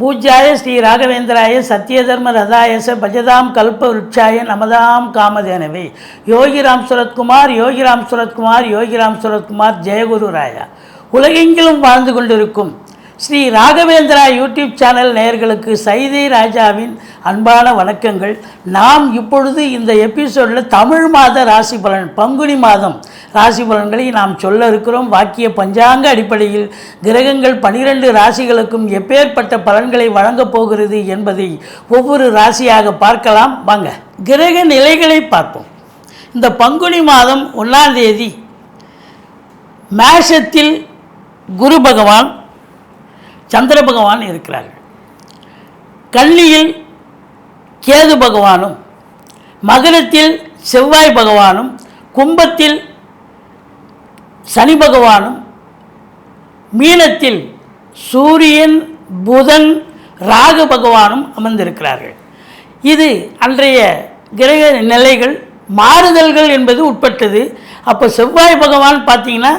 பூஜ்யாய ஸ்ரீ ராகவேந்திராய சத்யதர்ம ரதாயச பஜதாம் கல்ப விருட்சாய நமதாம் காமதேனவே. யோகிராம் சுரத்குமார் யோகிராம் சுரத்குமார் யோகிராம் சுரத்குமார் ஜெயகுரு ராயா. உலகெங்கிலும் வாழ்ந்து கொண்டிருக்கும் ஸ்ரீ ராகவேந்திரா யூடியூப் சேனல் நேயர்களுக்கு சைதை ராஜாவின் அன்பான வணக்கங்கள். நாம் இப்பொழுது இந்த எபிசோடில் தமிழ் மாத ராசி பலன் பங்குனி மாதம் ராசி பலன்களை நாம் சொல்ல இருக்கிறோம். வாக்கிய பஞ்சாங்க அடிப்படையில் கிரகங்கள் பனிரெண்டு ராசிகளுக்கும் எப்பேற்பட்ட பலன்களை வழங்கப் போகிறது என்பதை ஒவ்வொரு ராசியாக பார்க்கலாம். வாங்க கிரக நிலைகளை பார்ப்போம். இந்த பங்குனி மாதம் ஒன்றாம் தேதி மேஷத்தில் குரு பகவான் சந்திர பகவான் இருக்கிறார்கள். கன்னியில் கேது பகவானும் மகரத்தில் செவ்வாய் பகவானும் கும்பத்தில் சனி பகவானும் மீனத்தில் சூரியன் புதன் ராகு பகவானும் அமர்ந்திருக்கிறார்கள். இது அன்றைய கிரக நிலைகள் மாறுதல்கள் என்பது உட்பட்டது. அப்போ செவ்வாய் பகவான் பார்த்தீங்கன்னா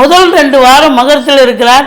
முதல் ரெண்டு வாரம் மகரத்தில் இருக்கிறார்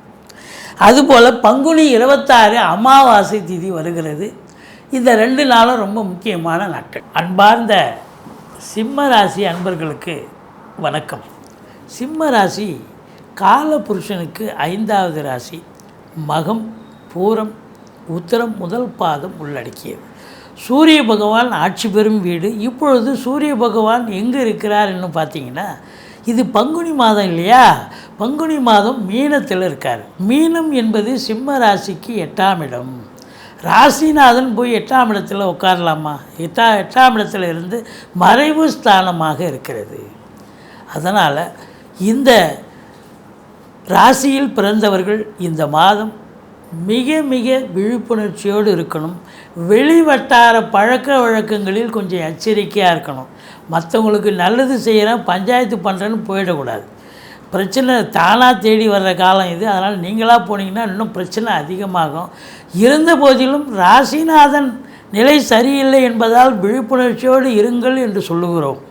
அதுபோல் பங்குனி இருபத்தாறு அமாவாசை திதி வருகிறது. இந்த ரெண்டு நாளும் ரொம்ப முக்கியமான நாட்கள். அன்பார்ந்த சிம்ம ராசி அன்பர்களுக்கு வணக்கம். சிம்ம ராசி காலபுருஷனுக்கு ஐந்தாவது ராசி. மகம் பூரம் உத்தரம் முதல் பாதம் உள்ளடக்கியது. சூரிய பகவான் ஆட்சி பெறும் வீடு. இப்பொழுது சூரிய பகவான் எங்கே இருக்கிறார்னு பார்த்தீங்கன்னா இது பங்குனி மாதம் இல்லையா? பங்குனி மாதம் மீனத்தில் இருக்கார். மீனம் என்பது சிம்ம ராசிக்கு எட்டாம் இடம். ராசிநாதன் போய் எட்டாம் இடத்தில் உட்காரலாமா? எட்டா எட்டாம் இடத்துல இருந்து மறைவு ஸ்தானமாக இருக்கிறது. அதனால் இந்த ராசியில் பிறந்தவர்கள் இந்த மாதம் மிக மிக விழிப்புணர்ச்சியோடு இருக்கணும். வெளிவட்டார பழக்க வழக்கங்களில் கொஞ்சம் எச்சரிக்கையாக இருக்கணும். மற்றவங்களுக்கு நல்லது செய்கிறேன் பஞ்சாயத்து பண்ணுறேன்னு போயிடக்கூடாது. பிரச்சனை தானாக தேடி வர்ற காலம் இது. அதனால் நீங்களாக போனீங்கன்னா இன்னும் பிரச்சனை அதிகமாகும். இருந்த போதிலும் ராசிநாதன் நிலை சரியில்லை என்பதால் விழிப்புணர்ச்சியோடு இருங்கள் என்று சொல்லுகிறோம்.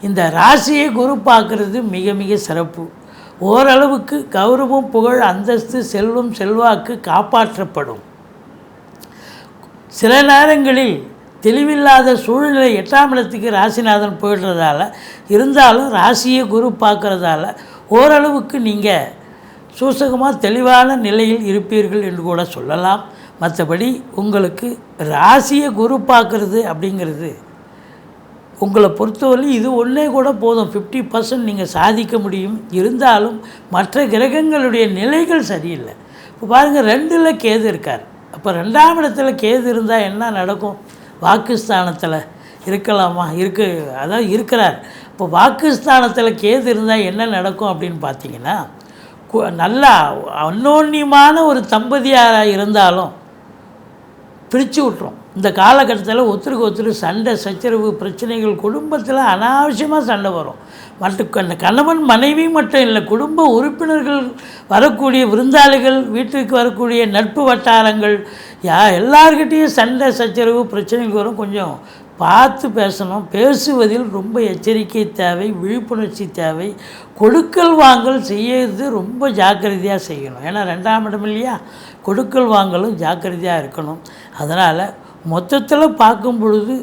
இந்த ராசியை குரு பார்க்கறது மிக மிக சிறப்பு. ஓரளவுக்கு கௌரவம் புகழ் அந்தஸ்து செல்வம் செல்வாக்கு காப்பாற்றப்படும். சில நேரங்களில் தெளிவில்லாத சூழ்நிலை எட்டாம் இடத்துக்கு ராசிநாதன் போயிடுறதால இருந்தாலும் ராசியை குரு பார்க்குறதால ஓரளவுக்கு நீங்கள் சூசகமாக தெளிவான நிலையில் இருப்பீர்கள் என்று கூட சொல்லலாம். மற்றபடி உங்களுக்கு ராசியை குரு பார்க்குறது அப்படிங்கிறது உங்களை பொறுத்தவரை இது ஒன்றே கூட போதும். ஃபிஃப்டி பர்சன்ட் நீங்கள் சாதிக்க முடியும். இருந்தாலும் மற்ற கிரகங்களுடைய நிலைகள் சரியில்லை. இப்போ பாருங்கள் ரெண்டில் கேது இருக்கார். அப்போ ரெண்டாம் இடத்துல கேது இருந்தால் என்ன நடக்கும்? வாக்குஸ்தானத்தில் இருக்கலாமா? இருக்கு அதான் இருக்கிறார். இப்போ வாக்குஸ்தானத்தில் கேது இருந்தால் என்ன நடக்கும் அப்படின்னு பார்த்தீங்கன்னா கு- நல்லா அன்னோன்யமான ஒரு தம்பதியாராக இருந்தாலும் பிரித்து விட்ரும் இந்த காலகட்டத்தில் ஒருத்தருக்கு ஒருத்தர் சண்டை சச்சரவு பிரச்சனைகள் குடும்பத்தில் அனாவசியமாக சண்டை வரும். மற்ற அந்த கணவன் மனைவி மட்டும் இல்லை குடும்ப உறுப்பினர்கள் வரக்கூடிய விருந்தாளிகள் வீட்டுக்கு வரக்கூடிய நட்பு வட்டாரங்கள் யா எல்லார்கிட்டேயும் சண்டை சச்சரவு பிரச்சனைகள் வரும். கொஞ்சம் பார்த்து பேசணும். பேசுவதில் ரொம்ப எச்சரிக்கை தேவை விழிப்புணர்ச்சி தேவை. கொடுக்கல் வாங்கல் செய்யறது ரொம்ப ஜாக்கிரதையாக செய்யணும். ஏன்னா ரெண்டாம் இடம் இல்லையா? கொடுக்கல் வாங்கலும் ஜாக்கிரதையாக இருக்கணும். அதனால் மொத்தத்தில் பார்க்கும் பொழுது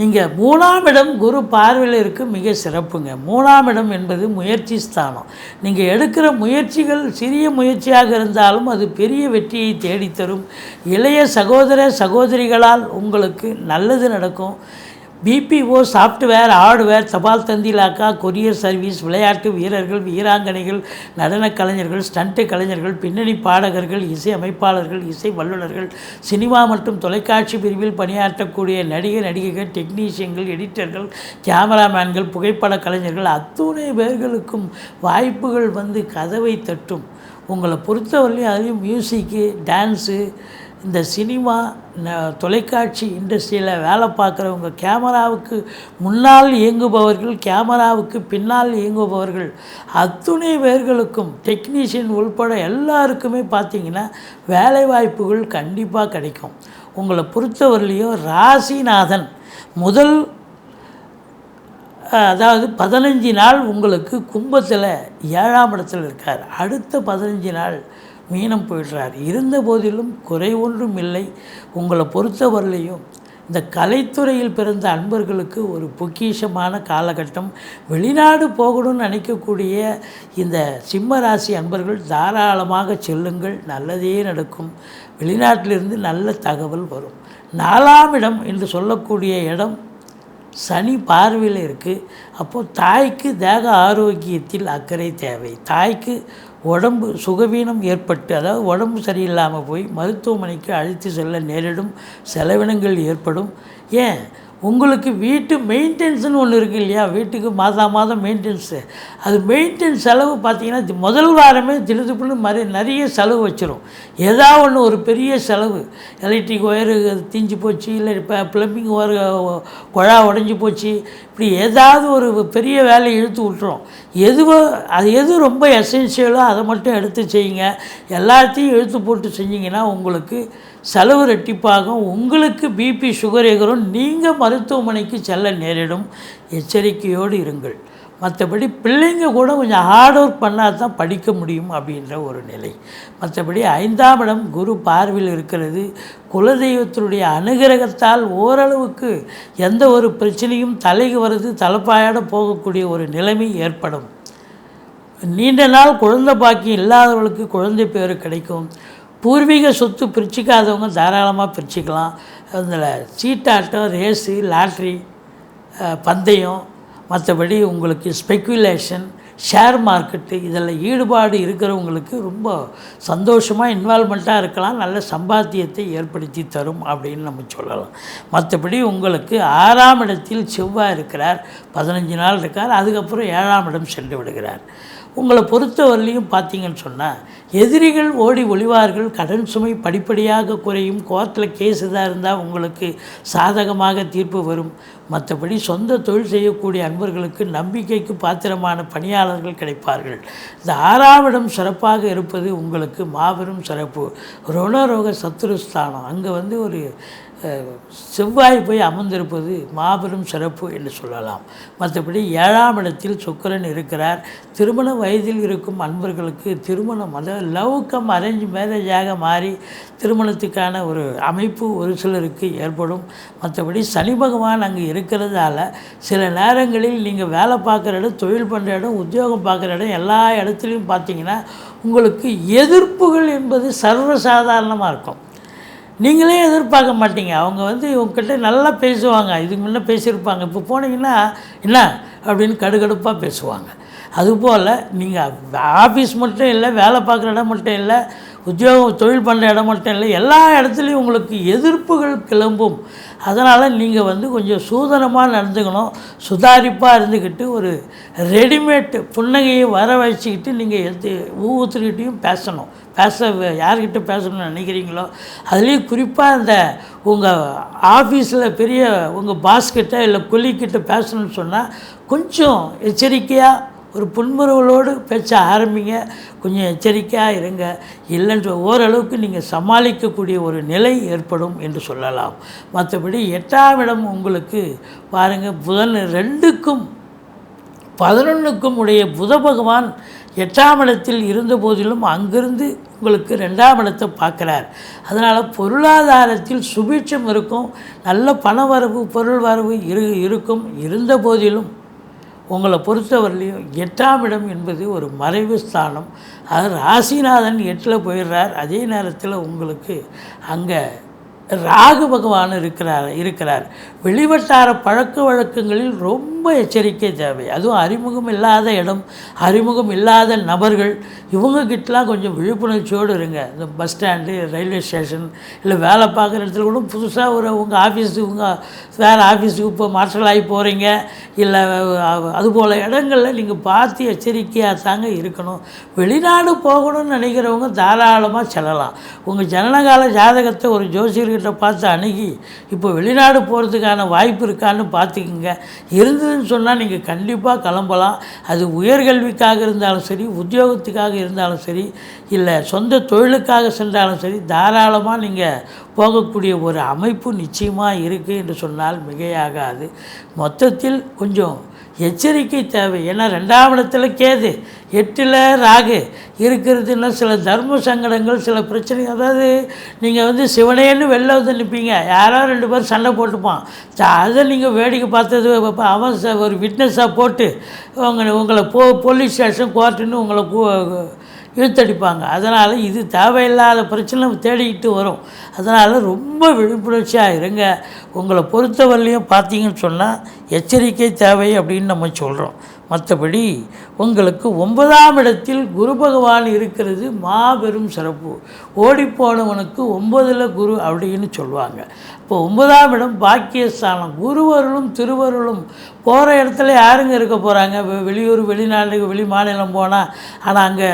நீங்கள் மூணாம் இடம் குரு பார்வையில் இருக்க மிக சிறப்புங்க. மூணாம் இடம் என்பது முயற்சி ஸ்தானம். நீங்கள் எடுக்கிற முயற்சிகள் சிறிய முயற்சியாக இருந்தாலும் அது பெரிய வெற்றியை தேடித்தரும். இளைய சகோதர சகோதரிகளால் உங்களுக்கு நல்லது நடக்கும். பிபிஓ சாஃப்ட்வேர் ஹார்ட்வேர் தபால் தந்திலாக்கா கொரியர் சர்வீஸ் விளையாட்டு வீரர்கள் வீராங்கனைகள் நடனக் கலைஞர்கள் ஸ்டண்ட்டு கலைஞர்கள் பின்னணி பாடகர்கள் இசை அமைப்பாளர்கள் இசை வல்லுநர்கள் சினிமா மற்றும் தொலைக்காட்சி பிரிவில் பணியாற்றக்கூடிய நடிகர் நடிகைகள் டெக்னீஷியன்கள் எடிட்டர்கள் கேமராமேன்கள் புகைப்பட கலைஞர்கள் அத்துணை பேர்களுக்கும் வாய்ப்புகள் வந்து கதவை தட்டும். உங்களை பொறுத்தவரையிலையும் அதுலேயும் மியூசிக்கு டான்ஸு இந்த சினிமா தொலைக்காட்சி இண்டஸ்ட்ரியில் வேலை பார்க்குறவங்க கேமராவுக்கு முன்னால் இயங்குபவர்கள் கேமராவுக்கு பின்னால் இயங்குபவர்கள் அத்துணை பேர்களுக்கும் டெக்னீஷியன் உள்பட எல்லாருக்குமே பார்த்திங்கன்னா வேலை வாய்ப்புகள் கண்டிப்பாக கிடைக்கும். உங்களை பொறுத்தவரையிலையும் ராசிநாதன் முதல் அதாவது பதினஞ்சு நாள் உங்களுக்கு கும்பத்தில் ஏழாம் இடத்துல இருக்கார். அடுத்த பதினஞ்சு நாள் மீனம் போயிடுறார். இருந்த போதிலும் குறை ஒன்றும் இல்லை. உங்களை பொறுத்தவரையிலையும் இந்த கலைத்துறையில் பிறந்த அன்பர்களுக்கு ஒரு பொக்கிஷமான காலகட்டம். வெளிநாடு போகணும்னு நினைக்கக்கூடிய இந்த சிம்ம ராசி அன்பர்கள் தாராளமாக செல்லுங்கள். நல்லதே நடக்கும். வெளிநாட்டிலிருந்து நல்ல தகவல் வரும். நாலாம் இடம் என்று சொல்லக்கூடிய இடம் சனி பார்வையில் இருக்குது அப்போது தாய்க்கு தேக ஆரோக்கியத்தில் அக்கறை தேவை. தாய்க்கு உடம்பு சுகவீனம் ஏற்பட்டு அதாவது உடம்பு சரியில்லாமல் போய் மருத்துவமனைக்கு அழைத்து செல்ல நேரிடும் செலவினங்கள் ஏற்படும். ஏன்? உங்களுக்கு வீட்டு மெயின்டெனன்ஸ்னு ஒன்று இருக்குது இல்லையா? வீட்டுக்கு மாதம் மாதம் மெயின்டெனன்ஸு. அது மெயின்டெனன்ஸ் செலவு பார்த்தீங்கன்னா முதல் வாரமே திடுதுப்புன்னு மறு நிறைய செலவு வச்சிடும் எதா ஒன்று ஒரு பெரிய செலவு. எலக்ட்ரிக் ஒயரு தீஞ்சு போச்சு இல்லை இப்போ ப்ளம்பிங் ஒயர் குழா உடஞ்சி போச்சு. இப்படி ஏதாவது ஒரு பெரிய வேலையை இழுத்து விட்டுரும். எதுவோ அது எது ரொம்ப எசென்ஷியலோ அதை மட்டும் எடுத்து செய்யுங்க. எல்லாத்தையும் இழுத்து போட்டு செஞ்சிங்கன்னா உங்களுக்கு செலவு ரெட்டிப்பாகும் உங்களுக்கு பிபி சுகர் எகரும் நீங்கள் மருத்துவமனைக்கு செல்ல நேரிடும். எச்சரிக்கையோடு இருங்கள். மற்றபடி பிள்ளைங்க கூட கொஞ்சம் ஹார்ட் ஒர்க் பண்ணால் தான் படிக்க முடியும் அப்படின்ற ஒரு நிலை. மற்றபடி ஐந்தாம் இடம் குரு பார்வையில் இருக்கிறது. குலதெய்வத்தினுடைய அனுகிரகத்தால் ஓரளவுக்கு எந்த ஒரு பிரச்சனையும் தலைக்கு வருது தலைப்பாயோட போகக்கூடிய ஒரு நிலைமை ஏற்படும். நீண்ட நாள் குழந்தை பாக்கியம் இல்லாதவர்களுக்கு குழந்தை பேர் கிடைக்கும். பூர்வீக சொத்து பிரிச்சிக்காதவங்க தாராளமாக பிரிச்சுக்கலாம். அதில் சீட்டாட்டம் ரேஸு லாட்ரி பந்தயம் மற்றபடி உங்களுக்கு ஸ்பெக்குலேஷன் ஷேர் மார்க்கெட்டு இதில் ஈடுபாடு இருக்கிறவங்களுக்கு ரொம்ப சந்தோஷமாக இன்வால்மெண்ட்டாக இருக்கலாம். நல்ல சம்பாத்தியத்தை ஏற்படுத்தி தரும் அப்படின்னு நம்ம சொல்லலாம். மற்றபடி உங்களுக்கு ஆறாம் இடத்தில் செவ்வாய் இருக்கிறார் பதினஞ்சு நாள் இருக்கார் அதுக்கப்புறம் ஏழாம் இடம் சென்று விடுகிறார். உங்களை பொறுத்தவரையிலையும் பார்த்தீங்கன்னு சொன்னால் எதிரிகள் ஓடி ஒளிவார்கள் கடன் சுமை படிப்படியாக குறையும் கோர்ட்டில் கேஸ் இதாக இருந்தால் உங்களுக்கு சாதகமாக தீர்ப்பு வரும். மற்றபடி சொந்த தொழில் செய்யக்கூடிய அன்பர்களுக்கு நம்பிக்கைக்கு பாத்திரமான பணியாளர்கள் கிடைப்பார்கள். இந்த ஆறாவிடம் சிறப்பாக இருப்பது உங்களுக்கு மாபெரும் சிறப்பு. ருணரோக சத்துருஸ்தானம் அங்கே வந்து ஒரு செவ்வாய் போய் அமர்ந்திருப்பது மாபெரும் சிறப்பு என்று சொல்லலாம். மற்றபடி ஏழாம் இடத்தில் சுக்கிரன் இருக்கிறார். திருமண வயதில் இருக்கும் அன்பர்களுக்கு திருமணம் அதாவது லவ் கம் அரேஞ்ச் மேரேஜாக மாறி திருமணத்துக்கான ஒரு அமைப்பு ஒரு சிலருக்கு ஏற்படும். மற்றபடி சனி பகவான் அங்கே இருக்கிறதால சில நேரங்களில் நீங்கள் வேலை பார்க்குற இடம் தொழில் பண்ணுற இடம் உத்தியோகம் பார்க்குற இடம் எல்லா இடத்துலையும் பார்த்தீங்கன்னா உங்களுக்கு எதிர்ப்புகள் என்பது சர்வசாதாரணமாக இருக்கும். நீங்களே எதிர்பார்க்க மாட்டீங்க. அவங்க வந்து உங்ககிட்ட நல்லா பேசுவாங்க. இதுக்கு முன்னே பேசியிருப்பாங்க. இப்போ போனீங்கன்னா என்ன? அப்படின்னு கடுகடுப்பாக பேசுவாங்க. அதுபோல் நீங்கள் ஆஃபீஸ் மட்டும் இல்லை வேலை பார்க்குற இடம் மட்டும் இல்லை உத்தியோகம் தொழில் பண்ணுற இடம் மட்டும் இல்லை எல்லா இடத்துலையும் உங்களுக்கு எதிர்ப்புகள் கிளம்பும். அதனால் நீங்கள் வந்து கொஞ்சம் சூதனமாக நடந்துக்கணும். சுதாரிப்பாக இருந்துக்கிட்டு ஒரு ரெடிமேட் புன்னகையை வர வச்சுக்கிட்டு நீங்கள் எது ஒவ்வொருத்தர்கிட்டையும் பேசணும். பேச யார்கிட்ட பேசணும்னு நினைக்கிறீங்களோ அதுலேயும் குறிப்பாக இந்த உங்கள் ஆஃபீஸில் பெரிய உங்கள் பாஸ்கிட்ட இல்லை கொல்லிக்கிட்ட பேசணும்னு சொன்னால் கொஞ்சம் எச்சரிக்கையாக ஒரு புன்முறுவலோடு பேச்ச ஆரம்பிங்க. கொஞ்சம் எச்சரிக்கையாக இருங்க. இல்லைன்ற ஓரளவுக்கு நீங்கள் சமாளிக்கக்கூடிய ஒரு நிலை ஏற்படும் என்று சொல்லலாம். மற்றபடி எட்டாம் இடம் உங்களுக்கு பாருங்கள் புதன் ரெண்டுக்கும் பதினொன்றுக்கும் உடைய புத பகவான் எட்டாம் இடத்தில் இருந்த போதிலும் அங்கிருந்து உங்களுக்கு ரெண்டாம் இடத்தை பார்க்குறார். அதனால் பொருளாதாரத்தில் சுபீட்சம் இருக்கும். நல்ல பண வரவு பொருள் வரவு இரு இருக்கும். இருந்த போதிலும் உங்களை பொறுத்தவரையிலையும் எட்டாம் இடம் என்பது ஒரு மறைவு ஸ்தானம். அது ராசிநாதன் எட்டில் போயிடுறார். அதே நேரத்தில் உங்களுக்கு அங்கே ராகு பகவான் இருக்கிறார் இருக்கிறார். வெளிவட்டார பழக்க வழக்கங்களில் ரொம்ப ரொம்ப எச்சரிக்கை தேவை. அதுவும் அறிமுகம் இல்லாத இடம் அறிமுகம் இல்லாத நபர்கள் இவங்கக்கிட்டலாம் கொஞ்சம் விழிப்புணர்ச்சியோடு இருங்க. இந்த பஸ் ஸ்டாண்டு ரயில்வே ஸ்டேஷன் இல்லை வேலை பார்க்குற இடத்துல கூட புதுசாக ஒரு உங்கள் ஆஃபீஸுக்கு உங்கள் வேறு ஆஃபீஸுக்கு இப்போ மார்ஷல் ஆகி போகிறீங்க இல்லை அதுபோல் இடங்களில் நீங்கள் பார்த்து எச்சரிக்கையாக தாங்க இருக்கணும். வெளிநாடு போகணும்னு நினைக்கிறவங்க தாராளமாக செல்லலாம். உங்கள் ஜனனகால ஜாதகத்தை ஒரு ஜோசியர்கிட்ட பார்த்து அணுகி இப்போ வெளிநாடு போகிறதுக்கான வாய்ப்பு இருக்கான்னு பார்த்துக்குங்க. இருக்குதுன்னு சொன்னால் நீங்கள் கண்டிப்பாக கிளம்பலாம். அது உயர்கல்விக்காக இருந்தாலும் சரி உத்தியோகத்துக்காக இருந்தாலும் சரி இல்லை சொந்த தொழிலுக்காக சென்றாலும் சரி தாராளமாக நீங்கள் போகக்கூடிய ஒரு அமைப்பு நிச்சயமாக இருக்குது என்று சொன்னால் மிகையாகாது. மொத்தத்தில் கொஞ்சம் எச்சரிக்கை தேவை. ஏன்னா ரெண்டாம் இடத்துல கேது எட்டில் ராகு இருக்கிறதுன்னா சில தர்ம சங்கடங்கள் சில பிரச்சனை. அதாவது நீங்கள் வந்து சிவனேன்னு வெளில வந்து நிற்பீங்க யாரோ ரெண்டு பேரும் சண்டை போட்டுப்பான். அதை நீங்கள் வேடிக்கை பார்த்தது அவன் ஒரு விட்னஸாக போட்டு உங்களை உங்களை போ போலீஸ் ஸ்டேஷன் கோர்ட்டுன்னு உங்களை இழுத்தடிப்பாங்க. அதனால் இது தேவையில்லாத பிரச்சனை தேடிக்கிட்டு வரும். அதனால் ரொம்ப விழிப்புணர்ச்சியாக இருங்க. உங்களை பொறுத்தவரையிலையும் பார்த்தீங்கன்னு சொன்னால் எச்சரிக்கை தேவை அப்படின்னு நம்ம சொல்கிறோம் மற்றபடி உங்களுக்கு ஒன்பதாம் இடத்தில் குரு பகவான் இருக்கிறது மாபெரும் சிறப்பு. ஓடிப்போனவனுக்கு ஒன்பதில் குரு அப்படின்னு சொல்லுவாங்க. இப்போ ஒன்பதாம் இடம் பாக்கியஸ்தானம். குருவருளும் திருவருளும். போகிற இடத்துல யாருங்க இருக்க போகிறாங்க வெளியூர் வெளிநாடு வெளி மாநிலம் போனால் ஆனால் அங்கே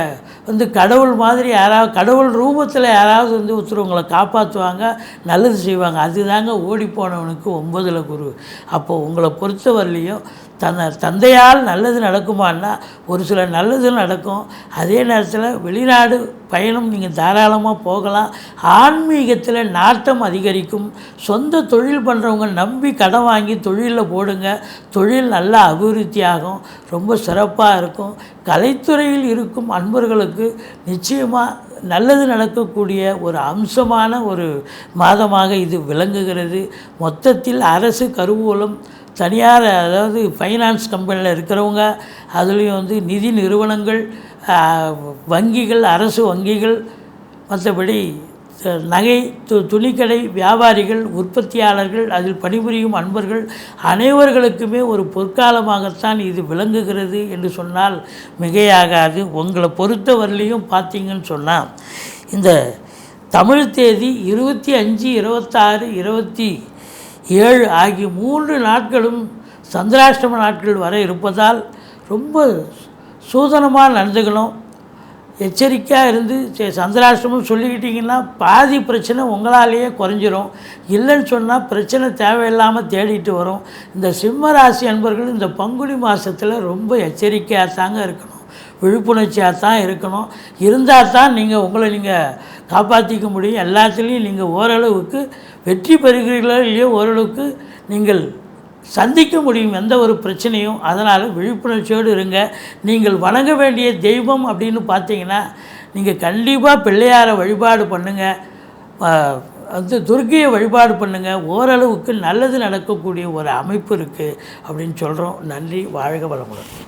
வந்து கடவுள் மாதிரி யாராவது கடவுள் ரூபத்தில் யாராவது வந்து ஒருத்தர் உங்களை காப்பாற்றுவாங்க நல்லது செய்வாங்க. அதுதாங்க ஓடிப்போனவனுக்கு ஒன்பதில் குரு. அப்போது உங்களை பொறுத்தவரையிலையும் தன் தந்தையால் நல்லது நடக்குமான்னா ஒரு சில நல்லது நடக்கும். அதே நேரத்தில் வெளிநாடு பயணம் நீங்கள் தாராளமாக போகலாம். ஆன்மீகத்தில் நாட்டம் அதிகரிக்கும். சொந்த தொழில் பண்ணுறவங்க நம்பி கடன் வாங்கி தொழிலில் போடுங்க. தொழில் நல்லா அபிவிருத்தி ஆகும் ரொம்ப சிறப்பாக இருக்கும். கலைத்துறையில் இருக்கும் அன்பர்களுக்கு நிச்சயமாக நல்லது நடக்கக்கூடிய ஒரு அம்சமான ஒரு மாதமாக இது விளங்குகிறது. மொத்தத்தில் அரசு கருவூலம் தனியார் அதாவது ஃபைனான்ஸ் கம்பெனியில் இருக்கிறவங்க அதுலேயும் வந்து நிதி நிறுவனங்கள் வங்கிகள் அரசு வங்கிகள் மற்றபடி நகை து துணிக்கடை வியாபாரிகள் உற்பத்தியாளர்கள் அதில் பணிபுரியும் அன்பர்கள் அனைவர்களுக்குமே ஒரு பொற்காலமாகத்தான் இது விளங்குகிறது என்று சொன்னால் மிகையாகாது. உங்களை பொறுத்தவரையிலையும் பார்த்தீங்கன்னு சொன்னால் இந்த தமிழ் தேதி இருபத்தி அஞ்சு இருபத்தாறு இருபத்தி ஏழு ஆகிய மூன்று நாட்களும் சந்திராஷ்டம நாட்கள் வர இருப்பதால் ரொம்ப சூதனமாக நடந்துக்கணும். எச்சரிக்கையாக இருந்து சரி, சந்திராஷ்டமம் சொல்லிக்கிட்டிங்கன்னா பாதி பிரச்சனை உங்களாலேயே குறைஞ்சிரும். இல்லைன்னு சொன்னால் பிரச்சனை தேவையில்லாமல் தேடிட்டு வரும். இந்த சிம்ம ராசி அன்பர்கள் இந்த பங்குனி மாதத்தில் ரொம்ப எச்சரிக்கையாக தாங்க இருக்கணும். விழிப்புணர்ச்சியாக தான் இருக்கணும். இருந்தால் தான் நீங்கள் உங்களை நீங்கள் காப்பாற்றிக்க முடியும். எல்லாத்துலேயும் நீங்கள் ஓரளவுக்கு வெற்றி பெறுகிறீர்களோ இல்லையோ ஓரளவுக்கு நீங்கள் சந்திக்க முடியும் எந்த ஒரு பிரச்சனையும். அதனால் விழிப்புணர்ச்சியோடு இருங்க. நீங்கள் வணங்க வேண்டிய தெய்வம் அப்படின்னு பார்த்தீங்கன்னா நீங்கள் கண்டிப்பாக பிள்ளையாரை வழிபாடு பண்ணுங்கள் வந்து துர்க்கையை வழிபாடு பண்ணுங்கள் ஓரளவுக்கு நல்லது நடக்கக்கூடிய ஒரு அமைப்பு இருக்குது அப்படின்னு சொல்கிறோம் நன்றி வாழ்க வளமுடன்.